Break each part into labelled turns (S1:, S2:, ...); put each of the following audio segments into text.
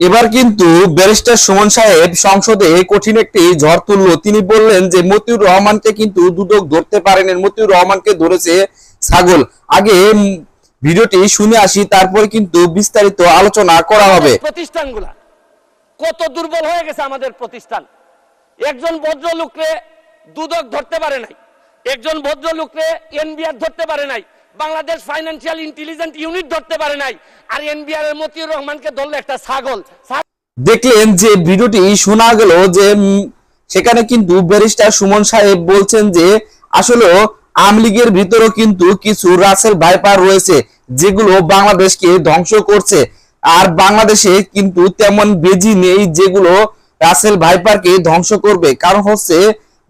S1: এবার কিন্তু ব্যারিস্টার সুমন সাহেব সংসদে কঠিন একটি ঝড় তুললো। তিনি বললেন যে মতিউর রহমানকে কিন্তু দুদক ধরতে পারেনি। মতিউর রহমানকে ধরেছে ছাগল। আগে ভিডিওটি শুনে আসি তারপরে কিন্তু বিস্তারিত আলোচনা করা হবে।
S2: প্রতিষ্ঠানগুলা কত দুর্বল হয়ে গেছে আমাদের প্রতিষ্ঠান। একজন ভদ্রলোককে দুদক ধরতে পারে নাই। একজন ভদ্রলোককে এনবিআর ধরতে পারে নাই। বাংলাদেশ ফাইন্যান্সিয়াল ইন্টেলিজেন্ট ইউনিট ধরতে পারে নাই। আর এনবিআর এর মতিউর রহমানকে ধরলো একটা ছাগল।
S1: দেখলেন যে ভিডিওটি শোনা গেল যে সেখানে কিন্তু ব্যারিস্টার সুমন সাহেব বলছেন যে, আসলে আওয়ামী লীগের ভিতরেও কিন্তু কিছু রাসেল ভাইপার রয়েছে, যেগুলো বাংলাদেশকে ধ্বংস করছে। আর বাংলাদেশে কিন্তু তেমন বেজি নেই যেগুলো রাসেল ভাইপারকে ধ্বংস করবে। কারণ হচ্ছে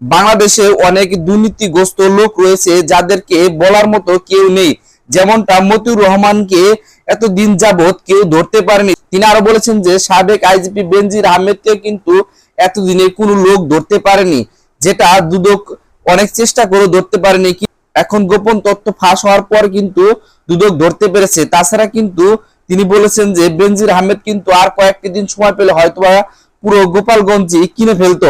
S1: বাংলাদেশে অনেক দুর্নীতিগ্রস্ত লোক রয়েছে যাদেরকে বলার মতো কেউ নেই। যেমনটা মতিউর রহমানকে এতদিন যাবত কেউ ধরতে পারেনি। তিনি আরও বলেছেন যে, সাবেক আইজিপি বেনজির আহমেদকে কিন্তু এতদিনে কোনো লোক ধরতে পারেনি, যেটা দুদক অনেক চেষ্টা করে ধরতে পারেনি। এখন গোপন তথ্য ফাঁস হওয়ার পর কিন্তু দুদক ধরতে পেরেছে। তাছাড়া কিন্তু তিনি বলেছেন যে, বেনজির আহমেদ কিন্তু আর কয়েকটি দিন সময় পেলে হয়তোবা পুরো গোপালগঞ্জই কিনে ফেলতো।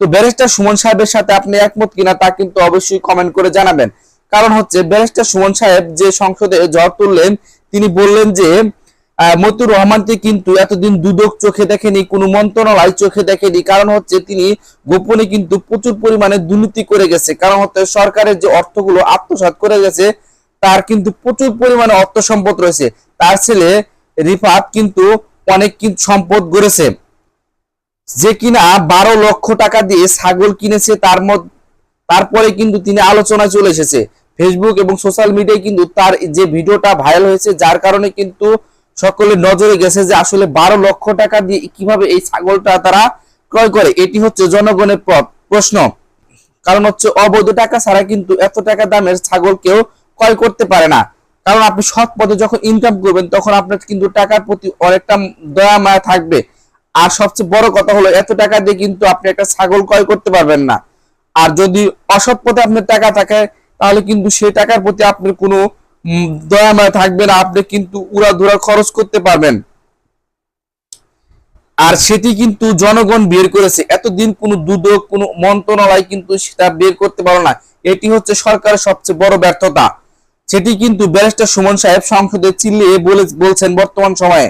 S1: তো ব্যারিস্টার সুমন সাহেবের সাথে আপনি একমত কিনা তা কিন্তু অবশ্যই কমেন্ট করে জানাবেন। কারণ হচ্ছে ব্যারিস্টার সুমন সাহেব যে সংসদে জ্বর তুললেন তিনি বললেন যে আহ, মতিউর রহমানকে কিন্তু এতদিন দুদক চোখে দেখেনি কোনো মন্ত্রণালয় চোখে দেখেনি। কারণ হচ্ছে তিনি গোপনে কিন্তু প্রচুর পরিমাণে দুর্নীতি করে গেছে। কারণ হচ্ছে সরকারের যে অর্থগুলো আত্মসাৎ করে গেছে তার কিন্তু প্রচুর পরিমাণে অর্থ সম্পদ রয়েছে। তার ছেলে রিফাত কিন্তু অনেক কিন্তু সম্পদ গড়েছে। যে কিনা বারো লক্ষ টাকা দিয়ে ছাগল কিনেছে, তার মধ্যে তারপরে কিন্তু তিনি আলোচনায় চলে এসেছে। ফেসবুক এবং সোশ্যাল মিডিয়ায় কিন্তু তার যে ভিডিওটা ভাইরাল হয়েছে, যার কারণে কিন্তু সকলের নজরে গেছে যে আসলে বারো লক্ষ টাকা দিয়ে কীভাবে এই ছাগলটা তারা ক্রয় করে। এটি হচ্ছে জনগণের প্রশ্ন। কারণ হচ্ছে অবৈধ টাকা ছাড়া কিন্তু এত টাকা দামের ছাগল কেউ ক্রয় করতে পারে না। কারণ আপনি সৎ পথে যখন ইনকাম করবেন, তখন আপনার কিন্তু টাকার প্রতি অনেকটা দয়া, মায়া থাকবে। আর সবচেয়ে বড় কথা হলো এত টাকা দিয়ে কিন্তু আপনি একটা ছাগল ক্রয় করতে পারবেন না। আর যদি অসৎ পথে আপনার টাকা থাকে তাহলে কিন্তু সেই টাকার প্রতি আপনার কোনো উম, দয়া মায়া থাকবে না। আপনি কিন্তু উড়াধুরা খরচ করতে পারবেন। আর সেটি কিন্তু জনগণ বের করেছে। এতদিন কোনো দুদক কোনো মন্ত্রণালয় কিন্তু সেটা বের করতে পারো না। এটি হচ্ছে সরকারের সবচেয়ে বড় ব্যর্থতা। সেটি কিন্তু ব্যারিস্টার সুমন সাহেব সংসদে চিল্লিয়ে বলে বলছেন বর্তমান সময়ে।